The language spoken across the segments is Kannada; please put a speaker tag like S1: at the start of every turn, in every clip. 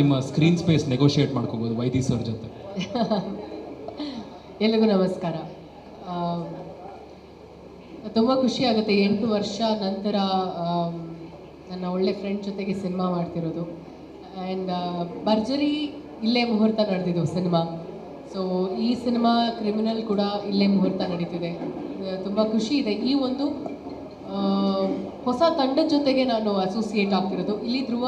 S1: ನಿಮ್ಮ ಸ್ಕ್ರೀನ್ ಸ್ಪೇಸ್ ನೆಗೋಷಿಯೇಟ್ ಮಾಡ್ಕೋಬೋದು ವೈದಿ ಸರ್ ಜೊತೆ.
S2: ಎಲ್ರಿಗೂ ನಮಸ್ಕಾರ. ತುಂಬ ಖುಷಿ ಆಗುತ್ತೆ. ಎಂಟು ವರ್ಷ ನಂತರ ನನ್ನ ಒಳ್ಳೆ ಫ್ರೆಂಡ್ ಜೊತೆಗೆ ಸಿನಿಮಾ ಮಾಡ್ತಿರೋದು. ಆ್ಯಂಡ್ ಭರ್ಜರಿ ಇಲ್ಲೇ ಮುಹೂರ್ತ ನಡೆದಿದ್ದು ಸಿನಿಮಾ ಸೊ ಈ ಸಿನಿಮಾ ಕ್ರಿಮಿನಲ್ ಕೂಡ ಇಲ್ಲೇ ಮುಹೂರ್ತ ನಡೀತಿದೆ. ತುಂಬ ಖುಷಿ ಇದೆ. ಈ ಒಂದು ಹೊಸ ತಂಡದ ಜೊತೆಗೆ ನಾನು ಅಸೋಸಿಯೇಟ್ ಆಗ್ತಿರೋದು. ಇಲ್ಲಿ ಧ್ರುವ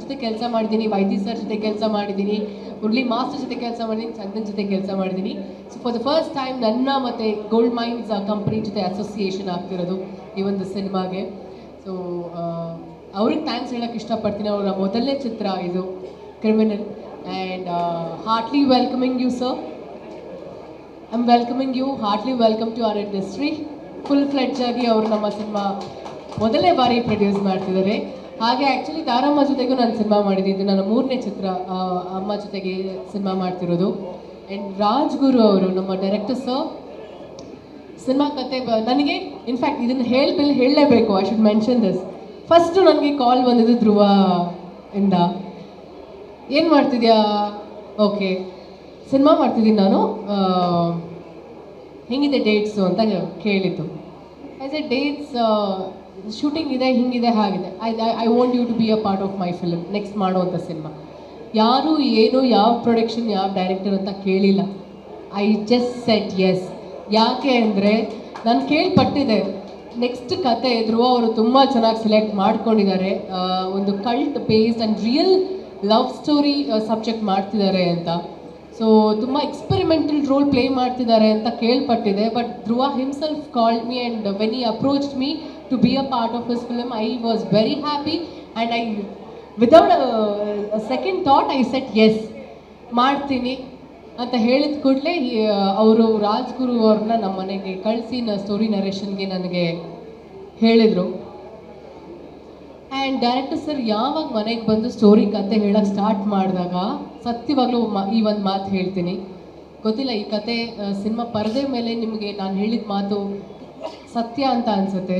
S2: ಜೊತೆ ಕೆಲಸ ಮಾಡಿದ್ದೀನಿ ವೈದ್ಯ ಸರ್ ಜೊತೆ ಕೆಲಸ ಮಾಡಿದ್ದೀನಿ ಮುರಳಿ ಮಾಸ್ಟರ್ ಜೊತೆ ಕೆಲಸ ಮಾಡಿದ್ದೀನಿ ಚಂದನ್ ಜೊತೆ ಕೆಲಸ ಮಾಡಿದ್ದೀನಿ so for the first time ನನ್ನ ಮತ್ತು ಗೋಲ್ಡ್ ಮೈನ್ಸ್ ಕಂಪ್ನಿ ಜೊತೆ ಅಸೋಸಿಯೇಷನ್ ಆಗ್ತಿರೋದು ಈ ಒಂದು ಸಿನಿಮಾಗೆ ಸೊ ಅವ್ರಿಗೆ ಥ್ಯಾಂಕ್ಸ್ ಹೇಳೋಕ್ಕೆ ಇಷ್ಟಪಡ್ತೀನಿ. ಅವರ ಮೊದಲನೇ ಚಿತ್ರ ಇದು Criminal and heartly welcoming you sir I am welcoming you heartly welcome to our industry full fledged ಆಗಿ ಅವರು ನಮ್ಮ ಸಿನಿಮಾ ಮೊದಲನೇ ಬಾರಿ ಪ್ರೊಡ್ಯೂಸ್ ಮಾಡ್ತಿದ್ದಾರೆ. ಹಾಗೆ ಆ್ಯಕ್ಚುಲಿ ತಾರಮ್ಮ ಜೊತೆಗೂ ನಾನು ಸಿನಿಮಾ ಮಾಡಿದ್ದೀನಿ ಇದು ನನ್ನ ಮೂರನೇ ಚಿತ್ರ ಅಮ್ಮ ಜೊತೆಗೆ ಸಿನಿಮಾ ಮಾಡ್ತಿರೋದು. ಆ್ಯಂಡ್ ರಾಜ್ಗುರು ಅವರು, ನಮ್ಮ ಡೈರೆಕ್ಟರ್ ಸರ್ ಸಿನಿಮಾ ಕತೆ ಬ- ನನಗೆ ಇನ್ಫ್ಯಾಕ್ಟ್ ಇದನ್ನು ಹೇಳ್ಬಿಲ್ ಹೇಳಲೇಬೇಕು I should mention this first ನನಗೆ ಕಾಲ್ ಬಂದಿದ್ದು ಧ್ರುವ ಇಂದ. ಏನು ಮಾಡ್ತಿದ್ಯಾ? ಓಕೆ ಸಿನಿಮಾ ಮಾಡ್ತಿದ್ದೀನಿ ನಾನು ಹೆಂಗಿದೆ ಡೇಟ್ಸು ಅಂತ ಕೇಳಿತು ಆ್ಯಸ್ ಎ ಡೇಟ್ಸ್ ಶೂಟಿಂಗ್ ಇದೆ, ಹಿಂಗಿದೆ, ಹಾಗಿದೆ. I I want you to be a part of my film next ಮಾಡುವಂಥ ಸಿನಿಮಾ ಯಾರು, ಏನು, ಯಾವ ಪ್ರೊಡಕ್ಷನ್ ಯಾವ ಡೈರೆಕ್ಟರ್ ಅಂತ ಕೇಳಿಲ್ಲ. ಐ ಜಸ್ಟ್ ಸೆಟ್ ಎಸ್ ಯಾಕೆ ಅಂದರೆ, ನಾನು ಕೇಳ್ಪಟ್ಟಿದ್ದೆ ನೆಕ್ಸ್ಟ್ ಕತೆ ಇದ್ರು ಅವರು ತುಂಬ ಚೆನ್ನಾಗಿ ಸೆಲೆಕ್ಟ್ ಮಾಡ್ಕೊಂಡಿದ್ದಾರೆ. ಒಂದು cult based and real love story subject ಮಾಡ್ತಿದ್ದಾರೆ ಅಂತ. ಸೊ ತುಂಬ ಎಕ್ಸ್ಪೆರಿಮೆಂಟಲ್ ರೋಲ್ ಪ್ಲೇ ಮಾಡ್ತಿದ್ದಾರೆ ಅಂತ ಕೇಳ್ಪಟ್ಟಿದೆ but Dhruva himself called me and when he approach me to be a part of his film I was very happy and I without second thought I said yes ಮಾಡ್ತೀನಿ. ಅಂತ ಹೇಳಿದ ಕೂಡಲೇ ಅವರು ರಾಜ್ಗುರು ಅವ್ರನ್ನ ನಮ್ಮ ಮನೆಗೆ ಕಳಿಸಿ, ನ ಸ್ಟೋರಿ ನರೇಷನ್ಗೆ ನನಗೆ ಹೇಳಿದರು. ಆ್ಯಂಡ್ ಡೈರೆಕ್ಟರ್ ಸರ್ ಯಾವಾಗ ಮನೆಗೆ ಬಂದು ಸ್ಟೋರಿ ಕತೆ ಹೇಳಕ್ಕೆ ಸ್ಟಾರ್ಟ್ ಮಾಡಿದಾಗ ಸತ್ಯವಾಗ್ಲೂ ಈ ಒಂದು ಮಾತು ಹೇಳ್ತೀನಿ. ಗೊತ್ತಿಲ್ಲ, ಈ ಕತೆ ಸಿನಿಮಾ ಪರದೆ ಮೇಲೆ ನಿಮಗೆ ನಾನು ಹೇಳಿದ ಮಾತು ಸತ್ಯ ಅಂತ ಅನಿಸುತ್ತೆ.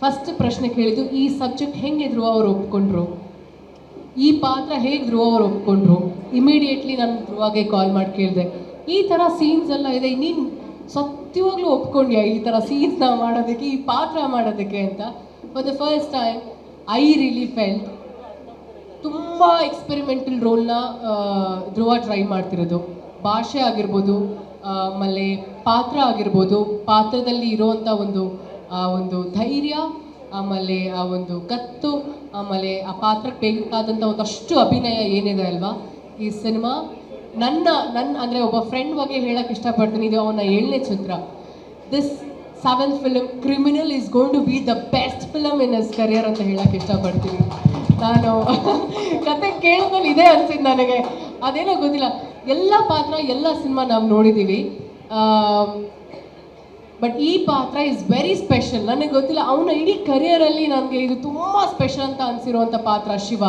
S2: ಫಸ್ಟ್ ಪ್ರಶ್ನೆ ಕೇಳಿದ್ದು, ಈ ಸಬ್ಜೆಕ್ಟ್ ಹೆಂಗೆ ಧ್ರುವ ಅವ್ರು ಒಪ್ಕೊಂಡ್ರು? ಈ ಪಾತ್ರ ಹೇಗೆ ಧ್ರುವ ಅವ್ರು ಒಪ್ಕೊಂಡ್ರು? ಇಮಿಡಿಯೇಟ್ಲಿ ನಾನು ಧ್ರುವಾಗೆ ಕಾಲ್ ಮಾಡಿ ಕೇಳಿದೆ. ಈ ಥರ ಸೀನ್ಸ್ ಎಲ್ಲ ಇದೆ, ನೀನು ಸತ್ಯವಾಗ್ಲೂ ಒಪ್ಕೊಂಡ್ಯಾ ಈ ಥರ ಸೀನ್ಸ್ನ ಮಾಡೋದಕ್ಕೆ, ಈ ಪಾತ್ರ ಮಾಡೋದಕ್ಕೆ ಅಂತ? For the first time I really felt ತುಂಬ ಎಕ್ಸ್ಪೆರಿಮೆಂಟಲ್ ರೋಲ್ನ ಧ್ರುವ ಟ್ರೈ ಮಾಡ್ತಿರೋದು. ಭಾಷೆ ಆಗಿರ್ಬೋದು ಆಮೇಲೆ ಪಾತ್ರ ಆಗಿರ್ಬೋದು, ಪಾತ್ರದಲ್ಲಿ ಇರೋವಂಥ ಒಂದು, ಆ, ಒಂದು ಧೈರ್ಯ, ಆಮೇಲೆ ಆ ಒಂದು ಕತ್ತು, ಆಮೇಲೆ ಆ ಪಾತ್ರಕ್ಕೆ ಬೇಕಾದಂಥ ಒಂದಷ್ಟು ಅಭಿನಯ ಏನಿದೆ ಅಲ್ವಾ? ಈ ಸಿನಿಮಾ ನನ್ನ ನನ್ನ, ಅಂದರೆ ಒಬ್ಬ ಫ್ರೆಂಡ್ ಬಗ್ಗೆ ಹೇಳಕ್ಕೆ ಇಷ್ಟಪಡ್ತೀನಿ, ಇದು ಅವನ ಏಳನೇ ಚಿತ್ರ. This seventh film Criminal is going to be the best film in his career ಅಂತ ಹೇಳಕ್ಕೆ ಇಷ್ಟಪಡ್ತೀನಿ. ನಾನು ಕತೆ ಕೇಳಿದ್ಮೇಲೆ ಇದೆ ಅನ್ಸಿದ್ದು ನನಗೆ. ಅದೇನೋ ಗೊತ್ತಿಲ್ಲ. ಎಲ್ಲ ಪಾತ್ರ, ಎಲ್ಲ ಸಿನಿಮಾ ನಾವು ನೋಡಿದ್ದೀವಿ ಬಟ್ ಈ ಪಾತ್ರ ಇಸ್ ವೆರಿ ಸ್ಪೆಷಲ್ ನನಗೆ ಗೊತ್ತಿಲ್ಲ, ಅವನ ಇಡೀ ಕರಿಯರಲ್ಲಿ ನನಗೆ ಇದು ತುಂಬ ಸ್ಪೆಷಲ್ ಅಂತ ಅನಿಸಿರುವಂಥ ಪಾತ್ರ ಶಿವ.